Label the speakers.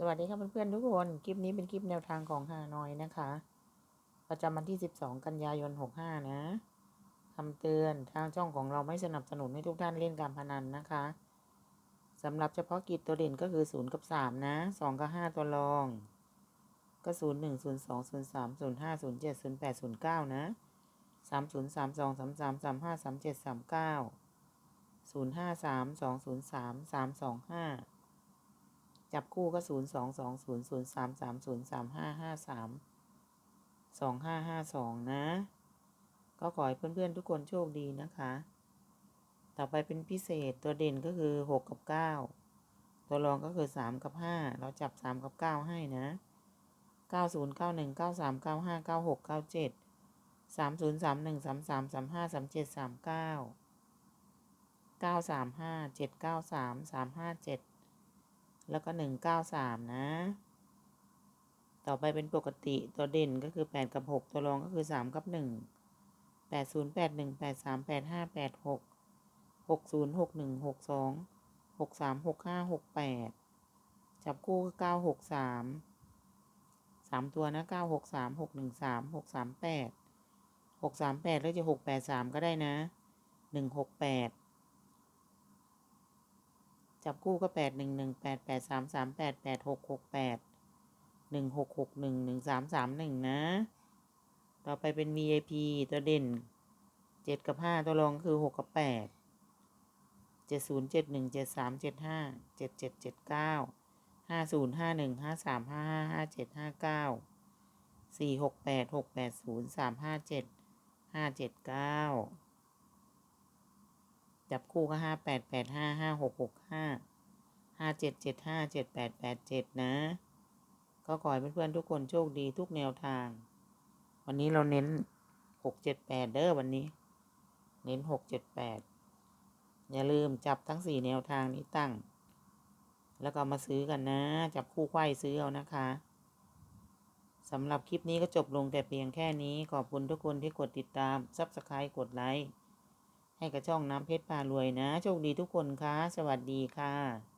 Speaker 1: สวัสดีครับเพื่อนๆทุกคน คลิปนี้เป็นคลิปแนวทางของฮานอยนะคะ ประจำวันที่ 12 กันยายน 65 นะคำเตือนทางช่องของเราไม่สนับสนุนให้ทุกท่านเล่นการพนันนะคะสำหรับเฉพาะกิจตัวเด่นก็คือ 0 กับ 3 นะ 2 กับ 5 ตัวรอง ก็ 0 1 0 2 0 3 0 5 0 7 0 8 0 9 นะ 3 0 3 2 3 3 3 5 3 7 3 9 0 5 3 2 0 3 3 2 5 จับคู่ก็ศูนย์สองสองศูนย์ศูนย์สามสามศูนย์สามห้าห้าสามสองห้าห้าสองนะ ก็ขอให้เพื่อนๆทุกคนโชคดีนะคะ ต่อไปเป็นพิเศษตัวเด่นก็คือหกกับเก้าตัวรองก็คือสามกับห้าเราจับสามกับเก้าให้นะเก้าศูนย์เก้าหนึ่งเก้าสามเก้าห้าเก้าหกเก้าเจ็ดสามศูนย์สามหนึ่งสามสามสามห้าสามเจ็ดสามเก้าเก้าสามห้าเจ็ดเก้าสามสามห้าเจ็ด แล้วก็หนึ่งเก้าสามนะ ต่อไปเป็นปกติตัวเด่นก็คือแปดกับหกตัวรองก็คือสามกับหนึ่งแปดศูนย์แปดหนึ่งแปดสามแปดห้าแปดหกหกศูนย์หกหนึ่งหกสองหกสามหกห้าหกแปดจับคู่ก็เก้าหกสามสามตัวนะเก้าหกสามหกหนึ่งสามหกสามแปดหกสามแปดแล้วจะหกแปดสามก็ได้นะหนึ่งหกแปด จับคู่ก็แปดหนึ่งหนึ่งแปดแปดสามสามแปดแปดหกหกแปดหนึ่งหกหกหนึ่งหนึ่งสามสามหนึ่งนะ ต่อไปเป็น VIP ตัวเด่นเจ็ดกับห้าตัวรองคือหกกับแปดเจ็ดศูนย์เจ็ดหนึ่งเจ็ดสามเจ็ดห้าเจ็ดเจ็ดเจ็ดเก้าห้าศูนย์ห้าหนึ่งห้าสามห้าห้าห้าเจ็ดห้าเก้าสี่หกแปดหกแปดศูนย์สามห้าเจ็ดห้าเจ็ดเก้า จับคู่ก็ห้าแปดแปดห้าห้าหกหกห้าห้าเจ็ดเจ็ดห้าเจ็ดแปดแปดเจ็ดนะ ก็ขอให้เพื่อนๆทุกคนโชคดีทุกแนวทาง วันนี้เราเน้นหกเจ็ดแปดเด้อวันนี้ เน้นหกเจ็ดแปดอย่าลืมจับทั้งสี่แนวทางนี้ตั้ง แล้วก็มาซื้อกันนะ จับคู่ไขว้ซื้อเอานะคะสำหรับคลิปนี้ก็จบลงแต่เพียงแค่นี้ขอบคุณทุกคนที่กดติดตามซับสไครต์กดไลค์ ให้กับช่องน้ำเพชรพารวยนะ โชคดีทุกคนคะสวัสดีค่ะ